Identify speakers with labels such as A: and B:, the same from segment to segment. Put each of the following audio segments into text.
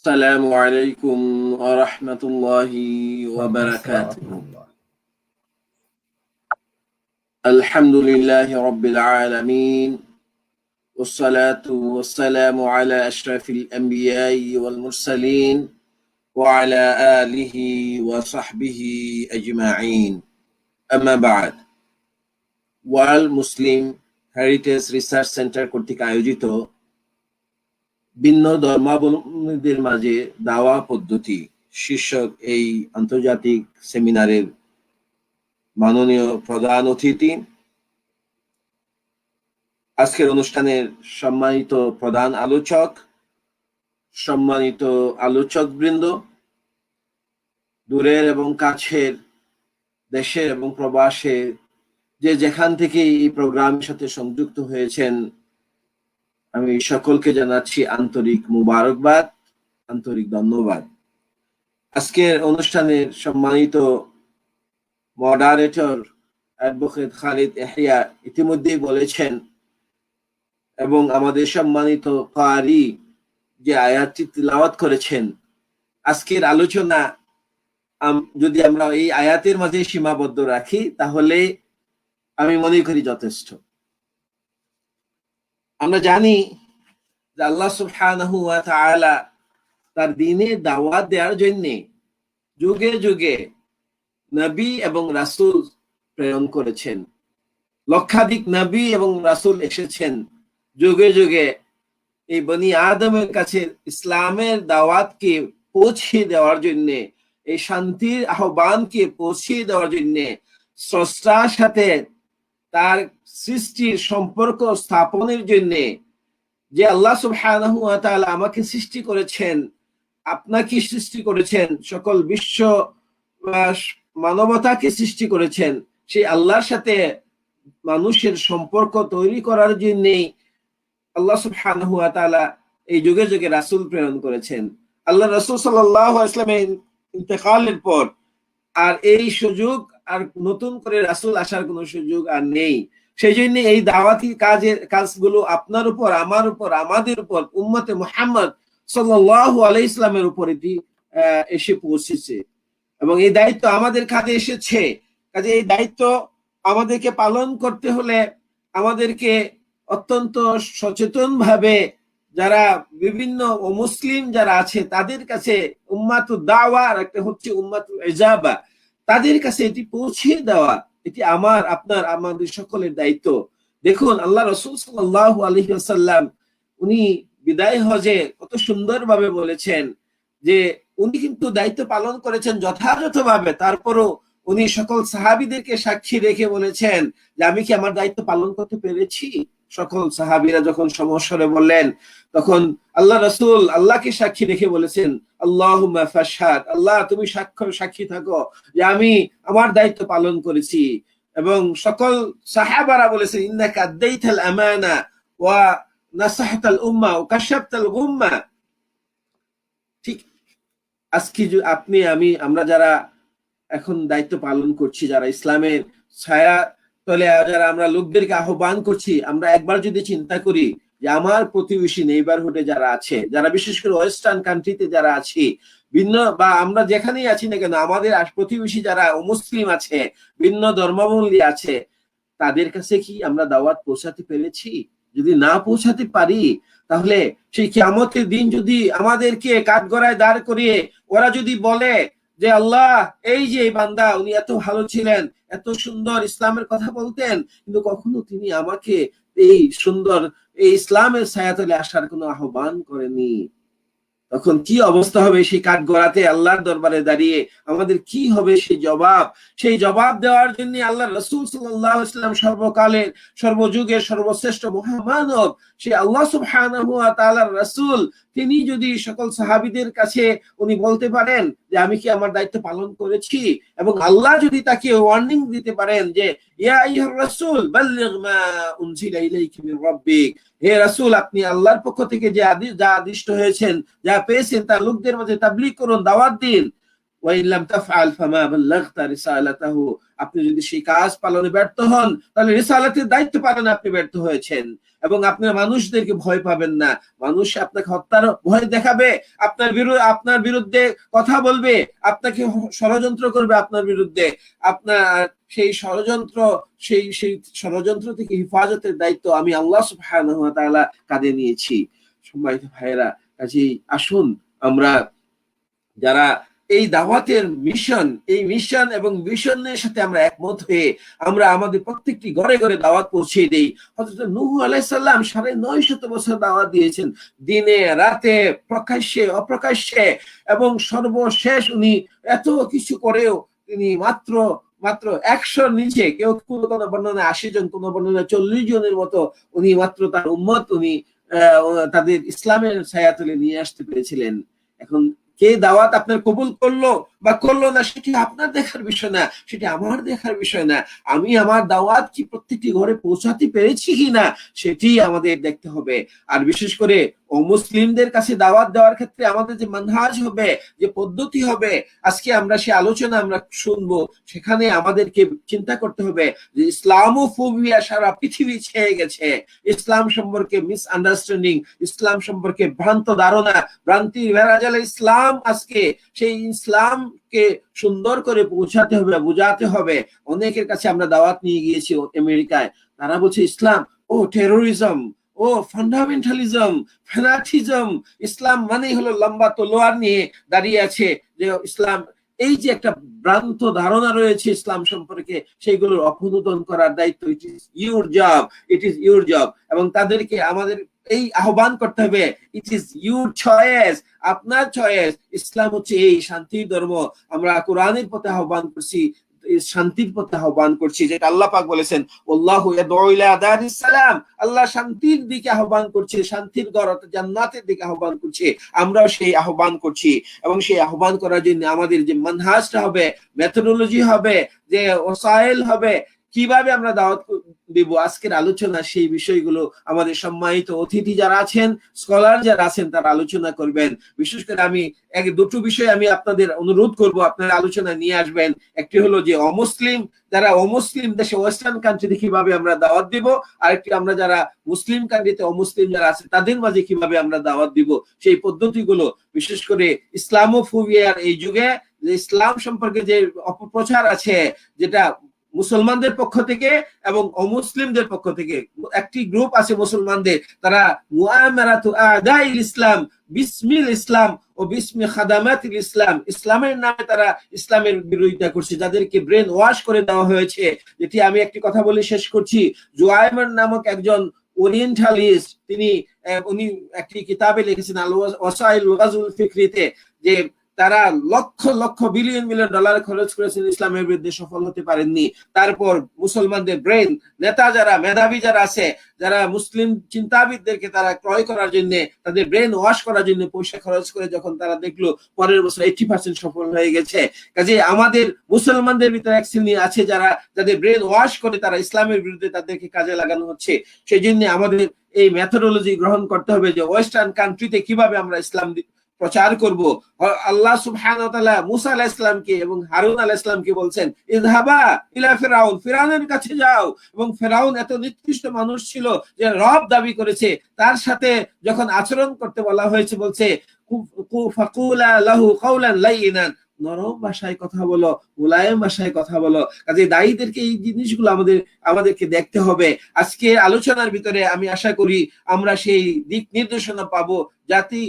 A: السلام عليكم ورحمة الله وبركاته الحمد لله رب العالمين والصلاة والسلام على أشرف الأنبياء والمرسلين وعلى آله وصحبه أجمعين أما بعد world Muslim heritage research centre কর্তৃক আয়োজিত ভিন্ন ধর্মাবলম্বীদের মাঝে দাওয়া পদ্ধতি। শীর্ষক এই আন্তর্জাতিক সেমিনারের মাননীয় প্রধান অতিথি। আজকের অনুষ্ঠানের সম্মানিত প্রধান আলোচক, সম্মানিত আলোচক বৃন্দ দূরের এবং কাছের, দেশের এবং প্রবাসে যে যেখান থেকে এই প্রোগ্রামের সাথে সংযুক্ত হয়েছেন আমি সকলকে জানাচ্ছি আন্তরিক মুবারকবাদ, আন্তরিক ধন্যবাদ। আজকের অনুষ্ঠানের সম্মানিত মডারেটর অ্যাডভোকেট খালিদ এহিয়া ইতিমধ্যেই বলেছেন, এবং আমাদের সম্মানিত কারি যে আয়াতটি তিলাওয়াত করেছেন, আজকের আলোচনা যদি আমরা এই আয়াতের মাঝে সীমাবদ্ধ রাখি, তাহলে আমি মনে করি যথেষ্ট। আমরা জানি যে আল্লাহ সুবহানাহু ওয়া তাআলা তার দিনে দাওয়াত দেওয়ার জন্য যুগে যুগে নবী এবং রাসূল প্রেরণ করেছেন। লক্ষাধিক নবী এবং রাসূল এসেছেন। যুগে যুগে এই বনি আদমের কাছে ইসলামের দাওয়াতকে পৌঁছে দেওয়ার জন্য, এই শান্তির আহ্বানকে পৌঁছে দেওয়ার জন্য, স্রষ্টার সাথে তার সৃষ্টির সম্পর্ক স্থাপনের জন্য যে আল্লাহ সুবহানাহু ওয়া তাআলা আমাকে সৃষ্টি করেছেন, আপনাকে সৃষ্টি করেছেন, সকল বিশ্ব মানবতাকে সৃষ্টি করেছেন, সেই আল্লাহর সাথে মানুষের সম্পর্ক তৈরি করার জন্যই আল্লাহ সুবহানাহু ওয়া তাআলা এই যুগে যুগে রাসূল প্রেরণ করেছেন। আল্লাহ রাসূল সাল্লাল্লাহু আলাইহি ওয়াসাল্লামের ইন্তেকালের পর আর এই সুযোগ আর নতুন করে রাসুল আসার কোনো সুযোগ আর নেই। সেই জন্য এই দাওয়াতি কাজের কাজগুলো আপনার উপর, আমার উপর, আমাদের উপর, উম্মতে মোহাম্মদ সাল্লাহ আলাই ইসলামের উপর এটি এসে পৌঁছেছে। এবং এই দায়িত্ব আমাদের কাজে এসেছে। কাজে এই দায়িত্ব আমাদেরকে পালন করতে হলে আমাদেরকে অত্যন্ত সচেতন ভাবে যারা বিভিন্ন মুসলিম যারা আছে, তাদের কাছে উম্মাতু আর একটা হচ্ছে উম্মাতু এজাবা তাদের কাছে এটি পৌঁছে দেওয়া, এটি আমার, আপনার, আমাদের সকলের দায়িত্ব। দেখুন, আল্লাহ রসুল সাল্লাহ আলহিহাসাল্লাম উনি বিদায় হজে কত সুন্দরভাবে বলেছেন যে, উনি কিন্তু দায়িত্ব পালন করেছেন যথাযথভাবে। তারপরও উনি সকল সাহাবিদেরকে সাক্ষী রেখে বলেছেন যে, আমি কি আমার দায়িত্ব পালন করতে পেরেছি? সকল সাহাবিরা যখন সমস্যরে বললেন, তখন আল্লাহ রসুল আল্লাহকে সাক্ষী রেখে বলেছেন আল্লাহ ফাসাদ আল্লাহ তুমি সাক্ষ্য সাক্ষী থাকো যে আমি আমার দায়িত্ব পালন করেছি। এবং সকল সাহাবারা বলেছে ইন্নাকা আদাইতাল আমানা ওয়া নাসাহতাল উম্মা ও কাশাবতাল গুম্মা। ঠিক আজকে আপনি, আমি, আমরা যারা এখন দায়িত্ব পালন করছি, যারা ইসলামের ছায়া তলে যারা আমরা লোকদেরকে আহ্বান করছি, আমরা একবার যদি চিন্তা করি যে আমার প্রতিবেশী নেইবারহুডে যারা আছে, যারা বিশেষ করে ওয়েস্টার্ন কান্ট্রিতে যারা আছি, ভিন্ন বা আমরা যেখানেই আছি না কেন, আমাদের প্রতিবেশী যারা মুসলিম আছে, ভিন্ন ধর্মাবলী আছে, তাদের কাছে কি আমরা দাওয়াত পৌঁছাতে পেরেছি? যদি না পৌঁছাতে পারি, তাহলে সেই কেমতের দিন যদি আমাদেরকে কাঠগড়ায় দাঁড় করিয়ে, ওরা যদি বলে যে আল্লাহ, এই যে বান্দা, উনি এত ভালো ছিলেন, এত সুন্দর ইসলামের কথা বলতেন, কিন্তু কখনো তিনি আমাকে এই সুন্দর, এই ইসলামের ছায়াতলে আসার কোনো আহ্বান করেনি। তখন কি অবস্থা হবে সেই কাঠ গড়াতে আল্লাহর দরবারে দাঁড়িয়ে? আমাদের কি হবে সেই জবাব? সেই জবাব দেওয়ার জন্য আল্লাহ রসুল সাল্লাম সর্বকালের, সর্বযুগের সর্বশ্রেষ্ঠ মহামানব সেই আল্লাহ তাআলার রাসূল, তিনি যদি সকল সাহাবীদের কাছে উনি বলতে পারেন যে আমি কি আমার দায়িত্ব পালন করেছি, এবং আল্লাহ যদি তাকে ওয়ার্নিং দিতে পারেন যে হে রাসূল, আপনি আল্লাহর পক্ষ থেকে যে আদেশ যা আদিষ্ট হয়েছেন, যা পেয়েছেন, তা লোকদের মাঝে তাবলীগ করুন, দাওয়াত দিন। আপনি যদি সেই কাজ পালনে ব্যর্থ হন, তাহলে রিসালাতের দায়িত্ব পালনে আপনি ব্যর্থ হয়েছেন। এবং আপনি মানুষদেরকে ভয় পাবেন না। মানুষ আপনাকে হত্যার ভয় দেখাবে, আপনার বিরুদ্ধে আপনার বিরুদ্ধে কথা বলবে, আপনাকে ষড়যন্ত্র করবে আপনার বিরুদ্ধে। আপনার সেই ষড়যন্ত্র, সেই সেই ষড়যন্ত্র থেকে হেফাজতের দায়িত্ব আমি আল্লাহ সুবহানাহু ওয়া তাআলা কাঁধে নিয়েছি। সম্মানিত ভাইয়েরা, কাজেই আসুন আমরা যারা এই দাওয়াতের মিশন এই মিশন এবং মিশনের সাথে আমরা একমত হয়ে আমরা আমাদের প্রত্যেকটি ঘরে ঘরে দাওয়াত পৌঁছে দেই। হযরত নূহ আলাইহিস সালাম সাড়ে নয় শত বছর দাওয়াত দিয়েছেন। দিনে, রাতে, প্রকাশ্যে, অপ্রকাশ্যে এবং সর্বশেষ উনি এত কিছু করেও তিনি মাত্র মাত্র একশোর নিচে কেউ কোনো কোনো বর্ণনা আশি জন, কোনো বর্ণনা চল্লিশ জনের মতো উনি মাত্র তার উম্মত, উনি তাদের ইসলামের ছায়াতলে নিয়ে আসতে পেরেছিলেন। এখন কে দাওয়াত আপনার কবুল করল? বা করল না, সেটি আপনার দেখার বিষয় না, সেটি আমার দেখার বিষয় না। আমি আমার দাওয়াত কি প্রত্যেকটি ঘরে পৌঁছাতে পেরেছি কি না, সেটি আমাদের দেখতে হবে। আর বিশেষ করে অমুসলিমদের কাছে দাওয়াত দেওয়ার ক্ষেত্রে আমাদের যে মানহাজ হবে, যে পদ্ধতি হবে, আজকে আমরা সে আলোচনা আমরা শুনব, সেখানে আমাদেরকে চিন্তা করতে হবে যে ইসলামোফোবিয়া সারা পৃথিবী ছেয়ে গেছে। ইসলাম সম্পর্কে মিস আন্ডারস্ট্যান্ডিং ইসলাম সম্পর্কে ভ্রান্ত ধারণা, ভ্রান্তি ভেড়াজালে ইসলাম আজকে সেই ইসলাম কে সুন্দর করে পৌঁছাতে হবে, বোঝাতে হবে। অনেকের কাছে আমরা দাওয়াত নিয়ে গিয়েছি আমেরিকায়। তারা বলছে, ইসলাম, ও টেরোরিজম ও ফান্ডামেন্টালিজম ফেনাথিজম ইসলাম মানেই হলো লম্বা তলোয়ার নিয়ে দাঁড়িয়ে আছে যে ইসলাম, এই যে একটা ভ্রান্ত ধারণা রয়েছে ইসলাম সম্পর্কে, সেইগুলোর অপনোদন করার দায়িত্ব it is your job it is your job এবং তাদেরকে আমাদের এই আহ্বান করতে হবে। ইট ইজ ইউর চয়েস আপনার চয়েস ইসলাম হচ্ছে এই শান্তির ধর্ম। আমরা কোরআনের পথে আহ্বান করছি শান্তির পথে আহ্বান করছি, যেটা আল্লাহ পাক বলেছেন আল্লাহ সালাম। আল্লাহ শান্তির দিকে আহ্বান করছে, শান্তির ঘর জান্নাতের দিকে আহ্বান করছে। আমরাও সেই আহ্বান করছি এবং সেই আহ্বান করার জন্য আমাদের যে মানহাজটা হবে মেথোডোলজি হবে, যে ওসাইল হবে কীভাবে আমরা দাওয়াত দিব? আজকের আলোচনা সেই বিষয়গুলো আমাদের সম্মানিত অতিথি যারা আছেন স্কলার যারা আছেন, তারা আলোচনা করবেন। বিশেষ করে আমি এক দুটো বিষয় আমি আপনাদের অনুরোধ করব, আপনারা আলোচনা নিয়ে আসবেন। একটি হলো যে অমুসলিম, যারা অমুসলিম দেশে ওয়েস্টার্ন কান্ট্রিতে কীভাবে আমরা দাওয়াত দিব? আরেকটি আমরা যারা মুসলিম কান্ট্রিতে অমুসলিম যারা আছে, তাদের মাঝে কীভাবে আমরা দাওয়াত দিব? সেই পদ্ধতিগুলো, বিশেষ করে ইসলামোফোবিয়ার এই যুগে ইসলাম সম্পর্কে যে অপপ্রচার আছে, যেটা মুসলমানদের পক্ষ থেকে এবং অমুসলিমদের পক্ষ থেকে। একটি গ্রুপ আছে মুসলমানদের, তারা ইসলাম, বিসমিল ইসলাম ও বিসমি খাদামাত ইসলাম। ইসলামের নামে তারা ইসলামের বিরোধিতা করছে, যাদেরকে ব্রেন ওয়াশ করে দেওয়া হয়েছে। যেটি আমি একটি কথা বলে শেষ করছি। জোয়াইমার নামক একজন ওরিয়েন্টালিস্ট তিনি উনি একটি কিতাবে লিখেছেন আল ওয়াসাইল ওয়াজুল ফিকরিতে যে তারা lakh lakh billion million dollar খরচ করেছেন ইসলামের বিরুদ্ধে, সফল হতে পারেননি। তারপর মুসলমানদের ব্রেন নেতা যারা, মেধাবী যারা আছে, যারা মুসলিম চিন্তাবিদদেরকে তারা ক্রয় করার জন্য, তাদের ব্রেন ওয়াশ করার জন্য পয়সা খরচ করে যখন তারা দেখল পরের বছর এইটি পার্সেন্ট সফল হয়ে গেছে। কাজে আমাদের মুসলমানদের ভিতরে এক শ্রেণি আছে যারা, যাদের ব্রেন ওয়াশ করে তারা ইসলামের বিরুদ্ধে তাদেরকে কাজে লাগানো হচ্ছে। সেই জন্য আমাদের এই মেথোডোলজি গ্রহণ করতে হবে যে ওয়েস্টার্ন কান্ট্রিতে কীভাবে আমরা ইসলাম প্রচার করব। আল্লাহ তাআলা মুসা আলাইহিস সালামকে এবং হারুন আলাইহিস সালামকে বলছেন, ইযহাবা ইলা ফিরাউন, ফিরাউনের কাছে যাও। এবং ফিরাউন এত নিকৃষ্ট মানুষ ছিল যে রব দাবি করেছে। তার সাথে যখন আচরণ করতে বলা হয়েছে, বলছে ফাকুলা লাহু কাওলান লাইনান। নরম ভাষায় কথা বলো, মুলায়ম ভাষায় কথা বলো। কাজে দায়ীদেরকে এই জিনিসগুলো আমাদের, আমাদেরকে দেখতে হবে। আজকে আলোচনার ভিতরে আমি আশা করি আমরা সেই দিক নির্দেশনা পাবো, জাতি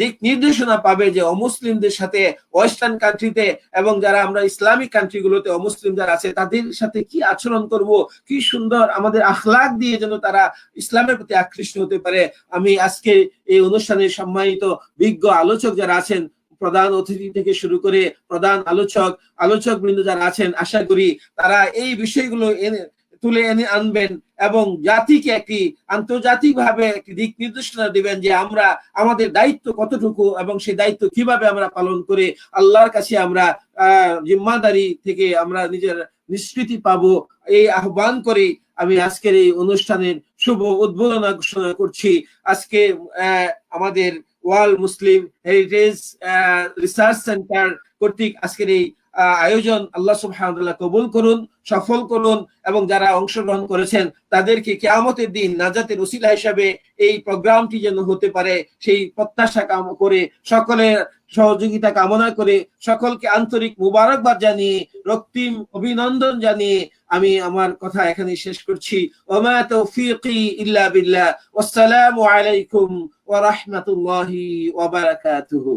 A: দিক নির্দেশনা পাবে যে অমুসলিমদের সাথে ওয়েস্টার্ন কান্ট্রিতে এবং যারা আমরা ইসলামিক কান্ট্রিগুলোতে অমুসলিম যারা আছে, তাদের সাথে কি আচরণ করব? কি সুন্দর আমাদের আখলাক দিয়ে যেন তারা ইসলামের প্রতি আকৃষ্ট হতে পারে। আমি আজকে এই অনুষ্ঠানে সম্মানিত বিজ্ঞ আলোচক যারা আছেন, প্রধান অতিথি থেকে শুরু করে প্রধান আলোচক আলোচক বৃন্দ যারা আছেন, আশা করি তারা এই বিষয়গুলো এনে, তুলে এনে আনবেন। এবং জাতিকে একটি আন্তর্জাতিক ভাবে একটি দিক নির্দেশনা দিবেন যে আমরা আমাদের দায়িত্ব কতটুকু এবং সেই দায়িত্ব কীভাবে আমরা পালন করে আল্লাহর কাছে আমরা, আহ, জিম্মাদারি থেকে আমরা নিজের নিষ্কৃতি পাবো, এই আহ্বান করে আমি আজকের এই অনুষ্ঠানের শুভ উদ্বোধন ঘোষণা করছি। আজকে আমাদের world Muslim heritage research centre কর্তৃক আজকের এই আয়োজন আল্লাহ সুবহানাহু কবুল করুন, সফল করুন এবং যারা অংশগ্রহণ করেছেন, তাদেরকে কেয়ামতের দিন নাজাতের উসিলা হিসাবে এই প্রোগ্রামটি যেন হতে পারে, সেই প্রত্যাশা কাম, করে সকলের সহযোগিতা কামনা করে সকলকে আন্তরিক মুবারকবাদ জানিয়ে, রক্তিম অভিনন্দন জানিয়ে আমি আমার কথা এখানে শেষ করছি। ওমা তৌফিকি ইল্লা বিল্লাহ। ওয়াসসালামু আলাইকুম ওয়া রাহমাতুল্লাহি ওয়া বারাকাতুহু।